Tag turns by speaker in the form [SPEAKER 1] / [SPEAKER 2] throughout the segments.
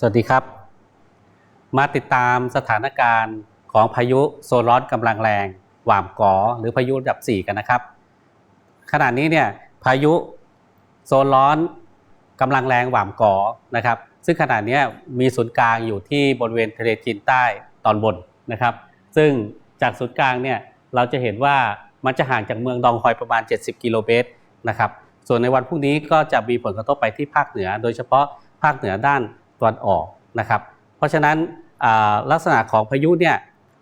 [SPEAKER 1] สวัสดีครับ มาติดตามสถานการณ์ของพายุโซนร้อนกำลังแรงหว่ามกอหรือพายุระดับ 4 กันนะครับ ขณะนี้เนี่ยพายุโซนร้อนกำลังแรงหว่ามกอนะครับ ซึ่งขณะนี้มีศูนย์กลางอยู่ที่บริเวณทะเลจีนใต้ตอนบนนะครับ ซึ่งจากศูนย์กลางเนี่ยเราจะเห็นว่ามันจะห่างจากเมืองดองฮอยประมาณ 70 กิโลเมตรนะครับ ส่วนในวันพรุ่งนี้ก็จะมีผลกระทบไปที่ภาคเหนือ โดยเฉพาะภาคเหนือด้าน ตะวันออกนะครับ เพราะฉะนั้นลักษณะของพายุเนี่ย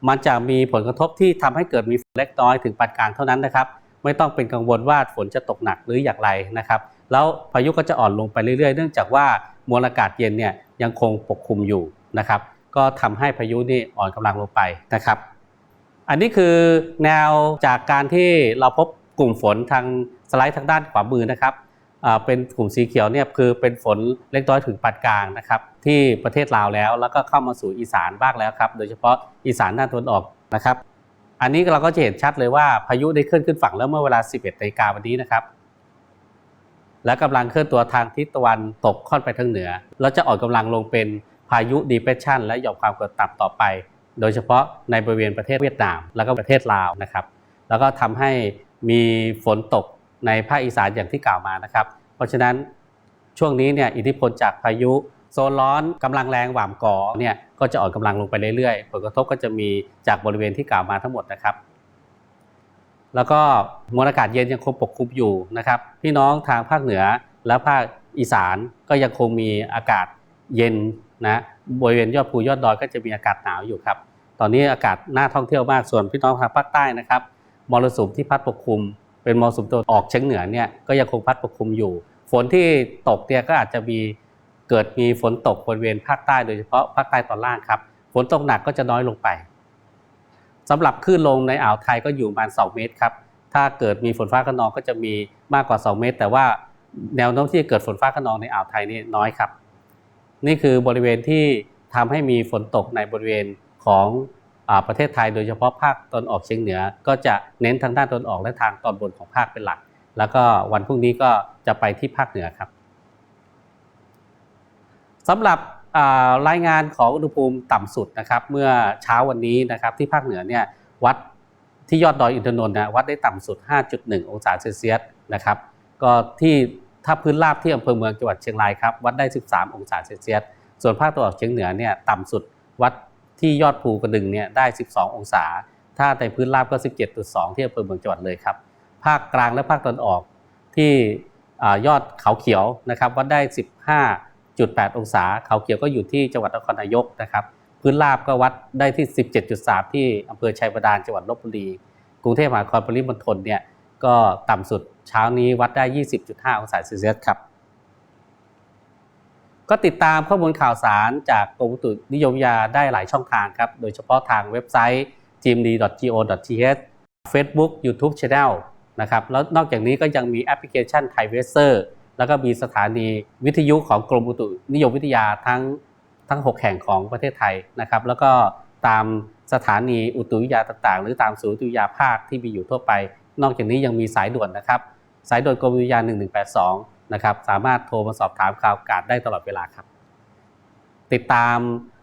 [SPEAKER 1] มันจะมีผลกระทบที่ทำให้เกิดมีฝนเล็กน้อยถึงปานกลางเท่านั้นนะครับ ไม่ต้องเป็นกังวลว่าฝนจะตกหนักหรืออย่างไรนะครับ แล้วพายุก็จะอ่อนลงไปเรื่อยๆ เนื่องจากว่ามวลอากาศเย็นเนี่ยยังคงปกคลุมอยู่นะครับ ก็ทำให้พายุนี่อ่อนกำลังลงไปนะครับ อันนี้คือแนวจากการที่เราพบกลุ่มฝนทางสไลด์ทางด้านขวามือนะครับ เป็นกลุ่มสีเขียวเนี่ยคือเป็นฝนเล็กน้อยถึงปานกลางนะครับที่ประเทศลาวแล้ว แล้วก็เข้ามาสู่อีสานบ้างแล้วครับ โดยเฉพาะอีสานด้าตะวันออกนะครับ อันนี้เราก็จะเห็นชัดเลยว่าพายุได้เคลื่อนขึ้นฝั่งแล้วเมื่อเวลา 11นาฬิกาวันนี้นะครับ และกำลังเคลื่อนตัวทางทิศตะวันตกค่อนไปทางเหนือ แล้วจะอ่อนกำลังลงเป็นพายุ depression และหย่อมความกดต่ำต่อไป โดยเฉพาะในบริเวณประเทศเวียดนาม แล้วก็ประเทศลาวนะครับ แล้วก็ทำให้มีฝนตก ในภาคอีสานอย่างที่กล่าวมานะครับ เพราะฉะนั้นช่วงนี้เนี่ยอิทธิพลจากพายุโซนร้อนกำลังแรงหว่ามก่อเนี่ยก็จะอ่อนกำลังลงไปเรื่อยๆ ผลกระทบก็จะมีจากบริเวณที่กล่าวมาทั้งหมดนะครับ แล้วก็มวลอากาศเย็นยังคงปกคลุมอยู่นะครับ พี่น้องทางภาคเหนือและภาคอีสานก็ยังคงมีอากาศเย็นนะบริเวณยอดภูยอดดอยก็จะมีอากาศหนาวอยู่ครับ ตอนนี้อากาศน่าท่องเที่ยวมากส่วนพี่น้องทางภาคใต้นะครับมรสุมที่พัดปกคลุม เป็นมรสุมตะวันออกเฉียงเหนือเนี่ยก็ยังคงพัดปกคลุมอยู่ ฝนที่ตกเนี่ยก็อาจจะมีเกิดมีฝนตกบริเวณภาคใต้โดยเฉพาะภาคใต้ตอนล่างครับ ฝนตกหนักก็จะน้อยลงไปสำหรับคลื่นลมในอ่าวไทยก็อยู่ประมาณ 2 เมตรครับ ถ้าเกิดมีฝนฟ้าขนองก็จะมีมากกว่า 2 เมตร แต่ว่าแนวโน้มที่จะเกิดฝนฟ้าขนองในอ่าวไทยนี่น้อยครับ นี่คือบริเวณที่ทำให้มีฝนตกในบริเวณของ ประเทศไทยโดยเฉพาะภาคตอนออกเฉียงเหนือ ก็จะเน้นทางด้านตอนออกและทางตอนบนของภาคเป็นหลัก แล้วก็วันพรุ่งนี้ก็จะไปที่ภาคเหนือครับสำหรับรายงานของอุณหภูมิต่ำสุดนะครับ เมื่อเช้าวันนี้นะครับที่ภาคเหนือเนี่ยวัดที่ยอดดอยอินทนนท์นะวัดได้ต่ำสุด 5.1 องศาเซลเซียสนะครับก็ที่ถ้าพื้นราบที่อำเภอเมืองจังหวัดเชียงรายครับวัดได้ 13 องศาเซลเซียสส่วนภาคตะวันออกเฉียงเหนือเนี่ยต่ำสุดวัด ที่ยอดภูกระดึงเนี่ยได้ 12 องศา ถ้าในพื้นราบก็ 17.2 ที่อำเภอเมืองจังหวัดเลยครับ ภาคกลางและภาคตะวันออกที่ยอดเขาเขียวนะครับวัดได้ 15.8 องศา เขาเขียวก็อยู่ที่จังหวัดนครนายกนะครับ พื้นราบก็วัดได้ที่ 17.3 ที่อำเภอชัยบาดาลจังหวัดลบบุรี กรุงเทพมหานครปริมณฑลเนี่ยก็ต่ำสุดเช้านี้วัดได้ 20.5 องศาเซลเซียสครับ ก็ติดตามข้อมูลข่าวสารจากกรมอุตุนิยมวิทยาได้หลายช่องทางครับ โดยเฉพาะทางเว็บไซต์ gmd.go.th Facebook YouTube Channel นะครับ แล้วนอกจากนี้ก็ยังมีแอปพลิเคชัน Thai w e s e r แล้วก็มีสถานีวิทยุของกรมอุตุนิยมวิทยาทั้งทั้ง 6 แห่งของประเทศไทยนะครับ แล้วก็ตามสถานีอุตุวิทยาต่างๆ หรือตามศูนย์อุตุวิทยาภาคที่มีอยู่ทั่วไป นอกจากนี้ยังมีสายด่วนนะครับ สายด่วนกรมอุตุนิยมวิทยา 1182 นะครับ สามารถโทรมาสอบถามข่าวอากาศได้ตลอดเวลาครับ ติดตาม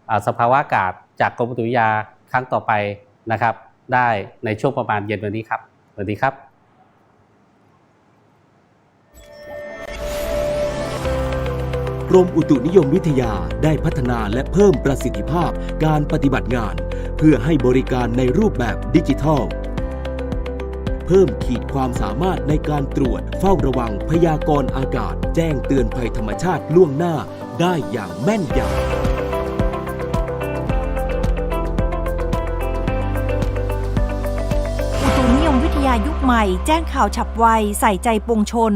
[SPEAKER 1] อ่าสภาวะอากาศจากกรมอุตุยมวิทยาครั้งต่อไปนะครับ ได้ในช่วงประมาณเย็นวันนี้ครับสวัสดีครับ
[SPEAKER 2] กรมอุตุนิยมวิทยาได้พัฒนาและเพิ่มประสิทธิภาพการปฏิบัติงาน เพื่อให้บริการในรูปแบบดิจิทัล เพิ่มขีดความสามารถในการตรวจ เฝ้าระวังพยากรณ์อากาศ แจ้งเตือนภัยธรรมชาติล่วงหน้า ได้อย่างแม่นยำ
[SPEAKER 3] อุตุนิยมวิทยายุคใหม่แจ้งข่าวฉับไว ใส่ใจปวงชน